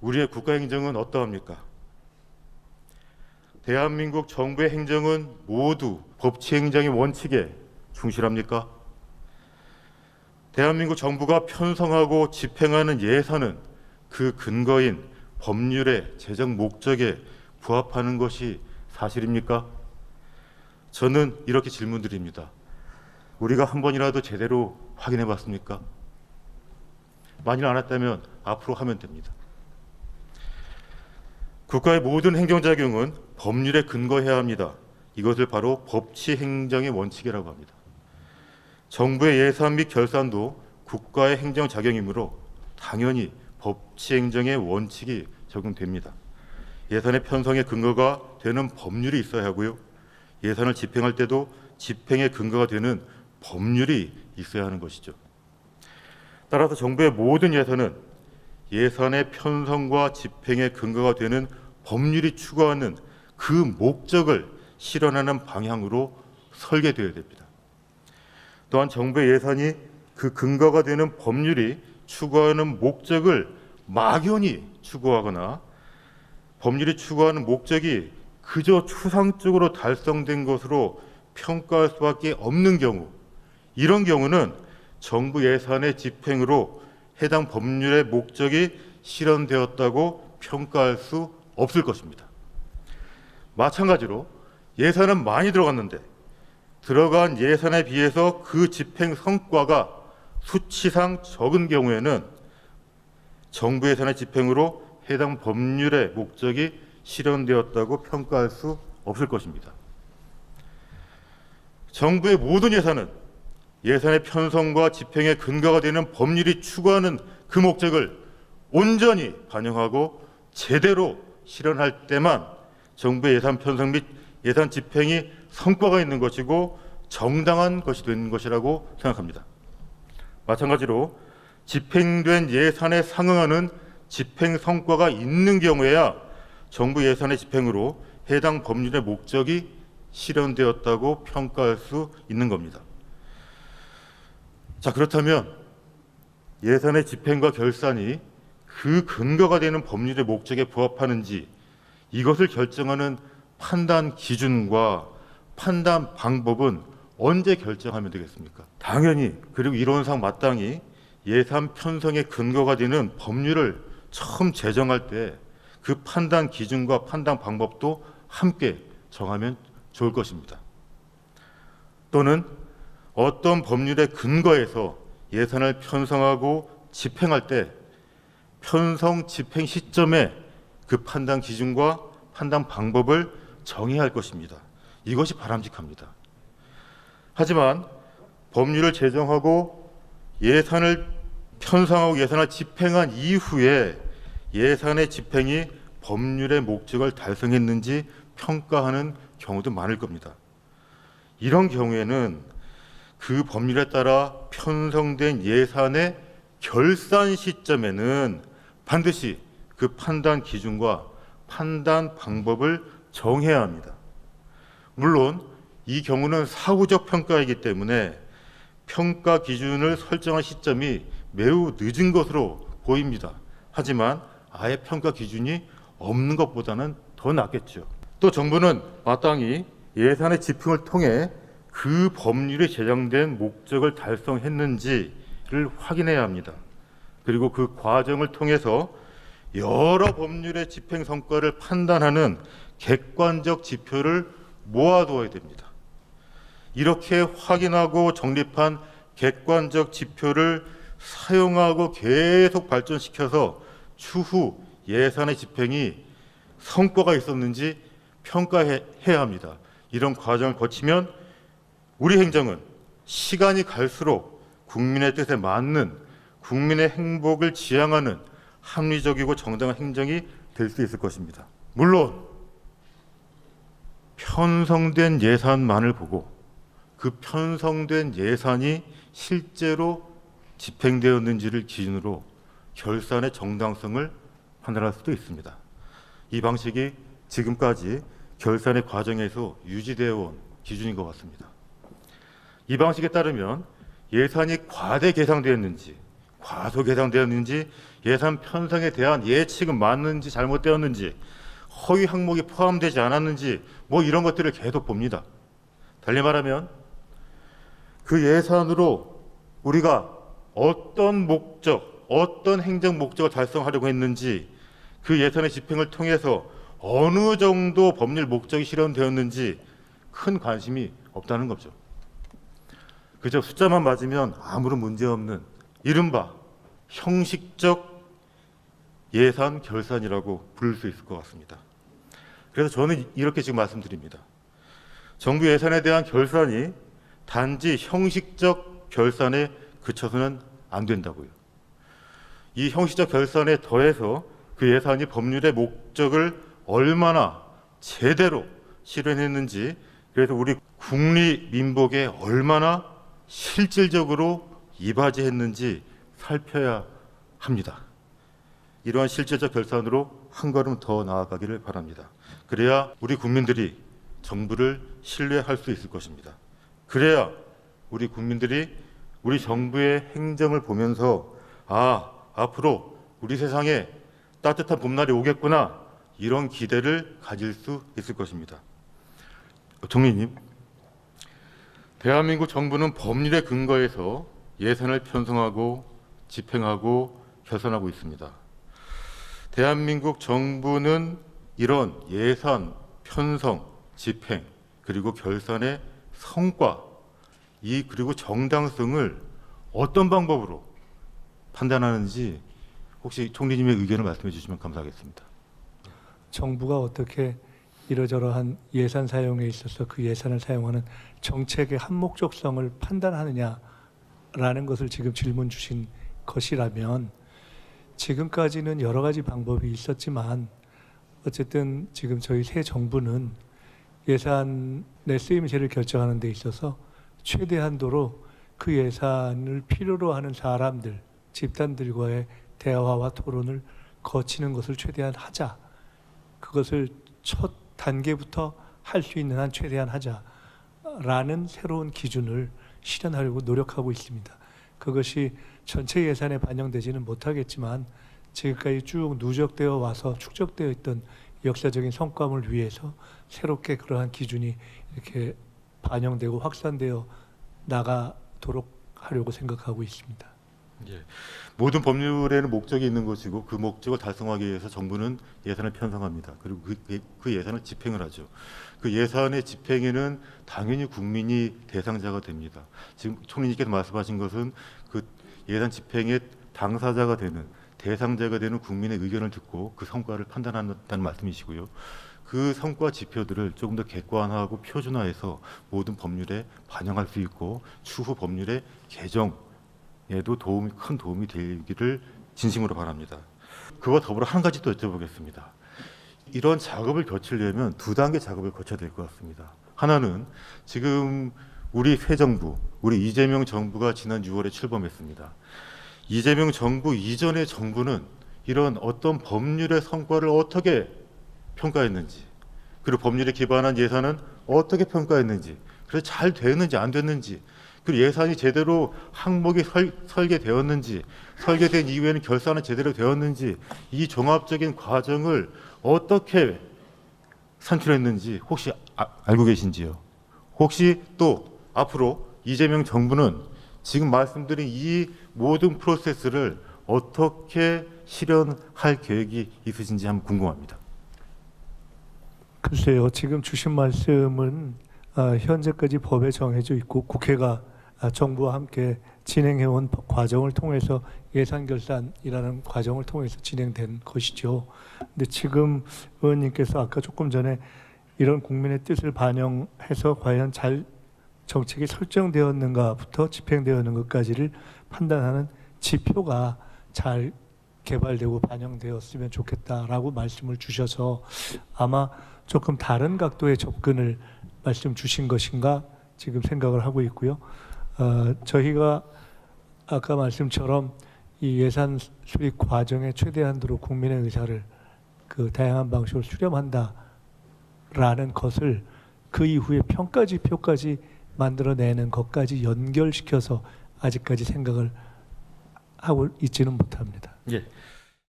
우리의 국가 행정은 어떠합니까? 대한민국 정부의 행정은 모두 법치 행정의 원칙에 충실합니까? 대한민국 정부가 편성하고 집행하는 예산은 그 근거인 법률의 제정 목적에 부합하는 것이 사실입니까? 저는 이렇게 질문드립니다. 우리가 한 번이라도 제대로 확인해 봤습니까? 만일 안 했다면 앞으로 하면 됩니다. 국가의 모든 행정작용은 법률에 근거해야 합니다. 이것을 바로 법치 행정의 원칙이라고 합니다. 정부의 예산 및 결산도 국가의 행정작용이므로 당연히 법치 행정의 원칙이 적용됩니다. 예산의 편성의 근거가 되는 법률이 있어야 하고요. 예산을 집행할 때도 집행의 근거가 되는 법률이 있어야 하는 것이죠. 따라서 정부의 모든 예산은 예산의 편성과 집행의 근거가 되는 법률이 추구하는 그 목적을 실현하는 방향으로 설계되어야 됩니다. 또한 정부의 예산이 그 근거가 되는 법률이 추구하는 목적을 막연히 추구하거나 법률이 추구하는 목적이 그저 추상적으로 달성된 것으로 평가할 수밖에 없는 경우 이런 경우는 정부 예산의 집행으로 해당 법률의 목적이 실현되었다고 평가할 수 없을 것입니다. 마찬가지로 예산은 많이 들어갔는데 들어간 예산에 비해서 그 집행 성과가 수치상 적은 경우에는 정부 예산의 집행으로 해당 법률의 목적이 실현되었다고 평가할 수 없을 것입니다. 정부의 모든 예산은 예산의 편성과 집행의 근거가 되는 법률이 추구하는 그 목적을 온전히 반영하고 제대로 실현할 때만 정부의 예산 편성 및 예산 집행이 성과가 있는 것이고 정당한 것이 되는 것이라고 생각합니다. 마찬가지로 집행된 예산에 상응하는 집행 성과가 있는 경우에야 정부 예산의 집행으로 해당 법률의 목적이 실현되었다고 평가할 수 있는 겁니다. 자, 그렇다면 예산의 집행과 결산이 그 근거가 되는 법률의 목적에 부합하는지 이것을 결정하는 판단 기준과 판단 방법은 언제 결정하면 되겠습니까? 당연히 그리고 이론상 마땅히 예산 편성의 근거가 되는 법률을 처음 제정할 때 그 판단 기준과 판단 방법도 함께 정하면 좋을 것입니다. 또는 어떤 법률의 근거에서 예산을 편성하고 집행할 때 편성 집행 시점에 그 판단 기준과 판단 방법을 정해야 할 것입니다. 이것이 바람직합니다. 하지만 법률을 제정하고 예산을 편성하고 예산을 집행한 이후에 예산의 집행이 법률의 목적을 달성했는지 평가하는 경우도 많을 겁니다. 이런 경우에는 그 법률에 따라 편성된 예산의 결산 시점에는 반드시 그 판단 기준과 판단 방법을 정해야 합니다. 물론 이 경우는 사후적 평가이기 때문에 평가 기준을 설정한 시점이 매우 늦은 것으로 보입니다. 하지만 아예 평가 기준이 없는 것보다는 더 낫겠죠. 또 정부는 마땅히 예산의 집행을 통해 그 법률이 제정된 목적을 달성했는지를 확인해야 합니다. 그리고 그 과정을 통해서 여러 법률의 집행 성과를 판단하는 객관적 지표를 모아두어야 됩니다. 이렇게 확인하고 정립한 객관적 지표를 사용하고 계속 발전시켜서 추후 예산의 집행이 성과가 있었는지 평가해야 합니다. 이런 과정을 거치면 우리 행정은 시간이 갈수록 국민의 뜻에 맞는 국민의 행복을 지향하는 합리적이고 정당한 행정이 될 수 있을 것입니다. 물론 편성된 예산만을 보고 그 편성된 예산이 실제로 집행되었는지를 기준으로 결산의 정당성을 판단할 수도 있습니다. 이 방식이 지금까지 결산의 과정에서 유지되어 온 기준인 것 같습니다. 이 방식에 따르면 예산이 과대 계상되었는지 과속 예상되었는지 예산 편성에 대한 예측은 맞는지 잘못되었는지 허위 항목이 포함되지 않았는지 뭐 이런 것들을 계속 봅니다. 달리 말하면 그 예산으로 우리가 어떤 목적, 어떤 행정 목적을 달성하려고 했는지 그 예산의 집행을 통해서 어느 정도 법률 목적이 실현되었는지 큰 관심이 없다는 거죠. 그저 숫자만 맞으면 아무런 문제 없는 이른바 형식적 예산 결산이라고 부를 수 있을 것 같습니다. 그래서 저는 이렇게 지금 말씀드립니다. 정부 예산에 대한 결산이 단지 형식적 결산에 그쳐서는 안 된다고요. 이 형식적 결산에 더해서 그 예산이 법률의 목적을 얼마나 제대로 실현했는지 그래서 우리 국리 민복에 얼마나 실질적으로 이바지했는지 살펴야 합니다. 이러한 실질적 결산으로 한 걸음 더 나아가기를 바랍니다. 그래야 우리 국민들이 정부를 신뢰할 수 있을 것입니다. 그래야 우리 국민들이 우리 정부의 행정을 보면서 아, 앞으로 우리 세상에 따뜻한 봄날이 오겠구나 이런 기대를 가질 수 있을 것입니다. 총리님, 대한민국 정부는 법률에 근거해서 예산을 편성하고 집행하고 결산하고 있습니다. 대한민국 정부는 이런 예산 편성, 집행 그리고 결산의 성과 이 그리고 정당성을 어떤 방법으로 판단하는지 혹시 총리님의 의견을 말씀해 주시면 감사하겠습니다. 정부가 어떻게 이러저러한 예산 사용에 있어서 그 예산을 사용하는 정책의 한목적성을 판단하느냐라는 것을 지금 질문 주신 것이라면 지금까지는 여러 가지 방법이 있었지만 어쨌든 지금 저희 새 정부는 예산의 쓰임새를 결정하는 데 있어서 최대한도로 그 예산을 필요로 하는 사람들, 집단들과의 대화와 토론을 거치는 것을 최대한 하자. 그것을 첫 단계부터 할 수 있는 한 최대한 하자라는 새로운 기준을 실현하려고 노력하고 있습니다. 그것이 전체 예산에 반영되지는 못하겠지만 지금까지 쭉 누적되어 와서 축적되어 있던 역사적인 성과물 위해서 새롭게 그러한 기준이 이렇게 반영되고 확산되어 나가도록 하려고 생각하고 있습니다. 예. 모든 법률에는 목적이 있는 것이고 그 목적을 달성하기 위해서 정부는 예산을 편성합니다. 그리고 그, 그 예산을 집행을 하죠. 그 예산의 집행에는 당연히 국민이 대상자가 됩니다. 지금 총리님께서 말씀하신 것은 그 예산 집행의 당사자가 되는 대상자가 되는 국민의 의견을 듣고 그 성과를 판단한다는 말씀이시고요. 그 성과 지표들을 조금 더 객관화하고 표준화해서 모든 법률에 반영할 수 있고 추후 법률의 개정 에도 도움이 큰 도움이 되기를 진심으로 바랍니다. 그와 더불어 한 가지 또 여쭤보겠습니다. 이런 작업을 거치려면 두 단계 작업을 거쳐야 될 것 같습니다. 하나는 지금 우리 새 정부, 우리 이재명 정부가 지난 6월에 출범했습니다. 이재명 정부 이전의 정부는 이런 어떤 법률의 성과를 어떻게 평가했는지 그리고 법률에 기반한 예산은 어떻게 평가했는지 그래서 잘 됐는지 안 됐는지 그리고 예산이 제대로 항목이 설, 설계되었는지 설계된 이후에는 결산은 제대로 되었는지 이 종합적인 과정을 어떻게 산출했는지 혹시 아, 알고 계신지요? 혹시 또 앞으로 이재명 정부는 지금 말씀드린 이 모든 프로세스를 어떻게 실현할 계획이 있으신지 한번 궁금합니다. 글쎄요, 지금 주신 말씀은 아, 현재까지 법에 정해져 있고 국회가 아, 정부와 함께 진행해온 과정을 통해서 예산 결산이라는 과정을 통해서 진행된 것이죠. 근데 지금 의원님께서 아까 조금 전에 이런 국민의 뜻을 반영해서 과연 잘 정책이 설정되었는가부터 집행되었는 것까지를 판단하는 지표가 잘 개발되고 반영되었으면 좋겠다라고 말씀을 주셔서 아마 조금 다른 각도의 접근을 말씀 주신 것인가 지금 생각을 하고 있고요. 어, 저희가 아까 말씀처럼 이 예산 수립 과정에 최대한도로 국민의 의사를 그 다양한 방식으로 수렴한다라는 것을 그 이후에 평가 지표까지 만들어내는 것까지 연결시켜서 아직까지 생각을 하고 있지는 못합니다. 예.